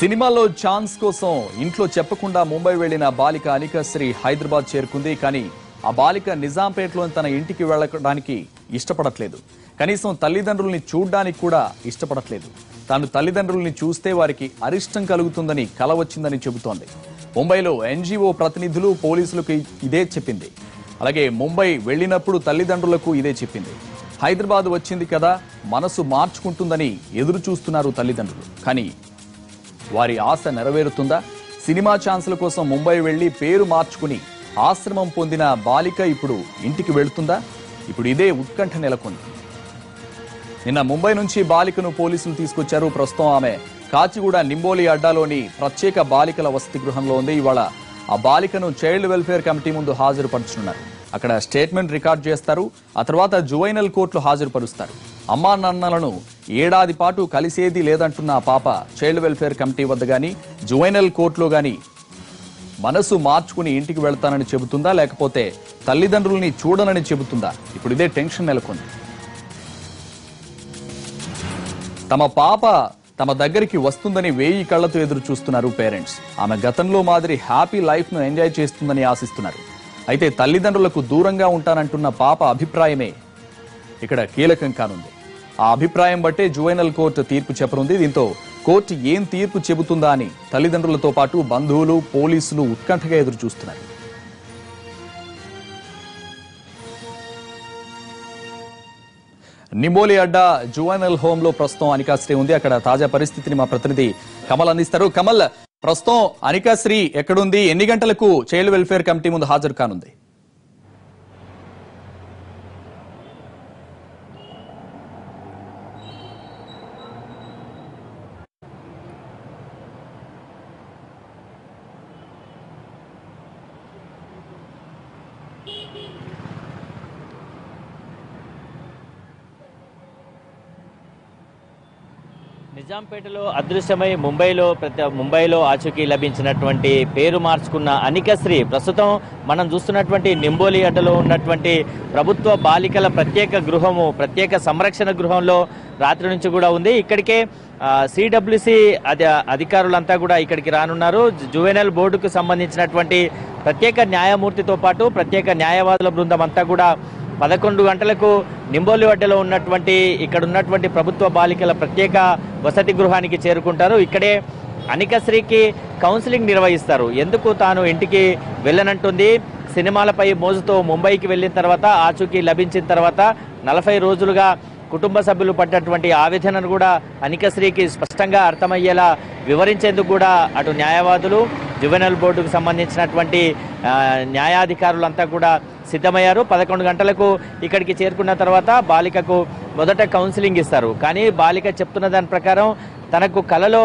సినిమాలో ఛాన్స్ కోసం ఇంట్లో చెప్పకుండా ముంబై వెళ్ళిన బాలిక అనికశ్రీ హైదరాబాద్ చేరుకుంది. కానీ ఆ బాలిక నిజాంపేటలోని తన ఇంటికి వెళ్ళడానికి ఇష్టపడట్లేదు. కనీసం తల్లిదండ్రుల్ని చూడ్డానికి కూడా ఇష్టపడట్లేదు. తాను తల్లిదండ్రుల్ని చూస్తే వారికి అరిష్టం కలుగుతుందని కల వచ్చిందని చెబుతోంది. ముంబైలో ఎన్జీఓ ప్రతినిధులు పోలీసులకు ఇదే చెప్పింది. అలాగే ముంబై వెళ్ళినప్పుడు తల్లిదండ్రులకు ఇదే చెప్పింది. హైదరాబాద్ వచ్చింది కదా మనసు మార్చుకుంటుందని ఎదురు చూస్తున్నారు తల్లిదండ్రులు. కానీ వారి ఆశ నెరవేరుతుందా? సినిమా ఛాన్సుల కోసం ముంబై వెళ్ళి పేరు మార్చుకుని ఆశ్రమం పొందిన బాలిక ఇప్పుడు ఇంటికి వెళుతుందా? ఇప్పుడు ఇదే ఉత్కంఠ నెలకొంది. నిన్న ముంబై నుంచి బాలికను పోలీసులు తీసుకొచ్చారు. ప్రస్తుతం ఆమె కాచిగూడ నింబోలి అడ్డాలోని ప్రత్యేక బాలికల వసతి గృహంలో ఉంది. ఇవాళ ఆ బాలికను చైల్డ్ వెల్ఫేర్ కమిటీ ముందు హాజరుపరుచున్నారు అక్కడ స్టేట్మెంట్ రికార్డ్ చేస్తారు. ఆ తర్వాత జువైనల్ కోర్టులో హాజరుపరుస్తారు. అమ్మా నాన్నలను ఏడాది పాటు కలిసేది లేదంటున్న ఆ పాప చైల్డ్ వెల్ఫేర్ కమిటీ వద్ద కానీ జువైనల్ కోర్టులో కానీ మనసు మార్చుకుని ఇంటికి వెళ్తానని చెబుతుందా? లేకపోతే తల్లిదండ్రుల్ని చూడనని చెబుతుందా? ఇప్పుడు ఇదే టెన్షన్ నెలకొంది. తమ పాప తమ దగ్గరికి వస్తుందని వేయి కళ్ళతో ఎదురు చూస్తున్నారు పేరెంట్స్. ఆమె గతంలో మాదిరి హ్యాపీ లైఫ్ను ఎంజాయ్ చేస్తుందని ఆశిస్తున్నారు. అయితే తల్లిదండ్రులకు దూరంగా ఉంటానంటున్న పాప అభిప్రాయమే ఇక్కడ కీలకం కానుంది. ఆ అభిప్రాయం బట్టే జువైనల్ కోర్టు తీర్పు చెప్పనుంది. దీంతో కోర్టు ఏం తీర్పు చెబుతుందా అని తల్లిదండ్రులతో పాటు బంధువులు పోలీసులు ఉత్కంఠగా ఎదురు చూస్తున్నారు. నింబోలి అడ్డా జువైనల్ హోమ్లో ప్రస్తుతం అనికాశ్రీ ఉంది. అక్కడ తాజా పరిస్థితిని మా ప్రతినిధి కమల్ అందిస్తారు. కమల్ ప్రస్తుతం అనికాశ్రీ ఎక్కడుంది? ఎన్ని గంటలకు చైల్డ్ వెల్ఫేర్ కమిటీ ముందు హాజరు కానుంది? నిజాంపేటలో అదృశ్యమై ముంబైలో ప్రతి ముంబైలో ఆచూకీ లభించినటువంటి పేరు మార్చుకున్న అనికశ్రీ ప్రస్తుతం మనం చూస్తున్నటువంటి నింబోలి అడ్డలో ఉన్నటువంటి ప్రభుత్వ బాలికల ప్రత్యేక గృహము ప్రత్యేక సంరక్షణ గృహంలో రాత్రి నుంచి కూడా ఉంది. ఇక్కడికే సిడబ్ల్యూసి అధి అధికారులంతా కూడా ఇక్కడికి రానున్నారు. జువెనల్ బోర్డుకు సంబంధించినటువంటి ప్రత్యేక న్యాయమూర్తితో పాటు ప్రత్యేక న్యాయవాదుల బృందం అంతా కూడా పదకొండు గంటలకు నింబోలిగడ్డలో ఉన్నటువంటి ఇక్కడ ఉన్నటువంటి ప్రభుత్వ బాలికల ప్రత్యేక వసతి గృహానికి చేరుకుంటారు. ఇక్కడే అనికశ్రీకి కౌన్సిలింగ్ నిర్వహిస్తారు. ఎందుకు తాను ఇంటికి వెళ్ళనంటుంది? సినిమాలపై మోజుతో ముంబైకి వెళ్ళిన తర్వాత ఆచూకీ లభించిన తర్వాత నలభై రోజులుగా కుటుంబ సభ్యులు పడ్డటువంటి ఆవేదనను కూడా అనికశ్రీకి స్పష్టంగా అర్థమయ్యేలా వివరించేందుకు కూడా అటు న్యాయవాదులు జువెనల్ బోర్డుకు సంబంధించినటువంటి న్యాయాధికారులంతా కూడా సిద్ధమయ్యారు. పదకొండు గంటలకు ఇక్కడికి చేరుకున్న తర్వాత బాలికకు మొదట కౌన్సిలింగ్ ఇస్తారు. కానీ బాలిక చెప్తున్న దాని ప్రకారం తనకు కలలో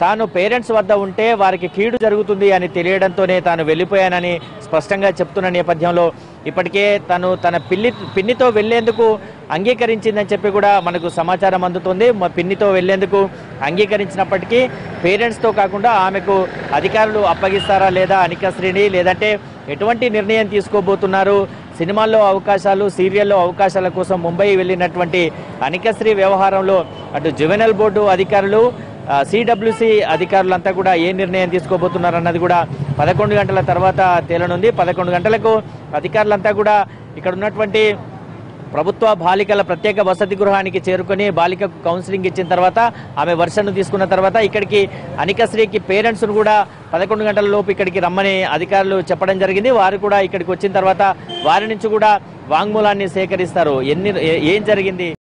తాను పేరెంట్స్ వద్ద ఉంటే వారికి కీడు జరుగుతుంది అని తెలియడంతోనే తాను వెళ్ళిపోయానని స్పష్టంగా చెప్తున్న నేపథ్యంలో ఇప్పటికే తను తన పిల్లి పిన్నితో వెళ్ళేందుకు అంగీకరించిందని చెప్పి కూడా మనకు సమాచారం అందుతుంది. మా పిన్నితో వెళ్ళేందుకు అంగీకరించినప్పటికీ పేరెంట్స్తో కాకుండా ఆమెకు అధికారులు అప్పగిస్తారా లేదా అనికశ్రీని లేదంటే ఎటువంటి నిర్ణయం తీసుకోబోతున్నారు? సినిమాల్లో అవకాశాలు సీరియల్లో అవకాశాల కోసం ముంబై వెళ్ళినటువంటి అనికశ్రీ వ్యవహారంలో అటు జువెనల్ బోర్డు అధికారులు సిడబ్ల్యూసి అధికారులంతా కూడా ఏ నిర్ణయం తీసుకోబోతున్నారు అన్నది కూడా పదకొండు గంటల తర్వాత తేలనుంది. పదకొండు గంటలకు అధికారులంతా కూడా ఇక్కడ ఉన్నటువంటి ప్రభుత్వ బాలికల ప్రత్యేక వసతి గృహానికి చేరుకొని బాలికకు కౌన్సిలింగ్ ఇచ్చిన తర్వాత ఆమె వర్షను తీసుకున్న తర్వాత ఇక్కడికి అనికశ్రీకి పేరెంట్స్ను కూడా పదకొండు గంటల లోపు ఇక్కడికి రమ్మని అధికారులు చెప్పడం జరిగింది. వారు కూడా ఇక్కడికి వచ్చిన తర్వాత వారి నుంచి కూడా వాంగ్మూలాన్ని సేకరిస్తారు. ఎన్ని ఏ- ఏం జరిగింది?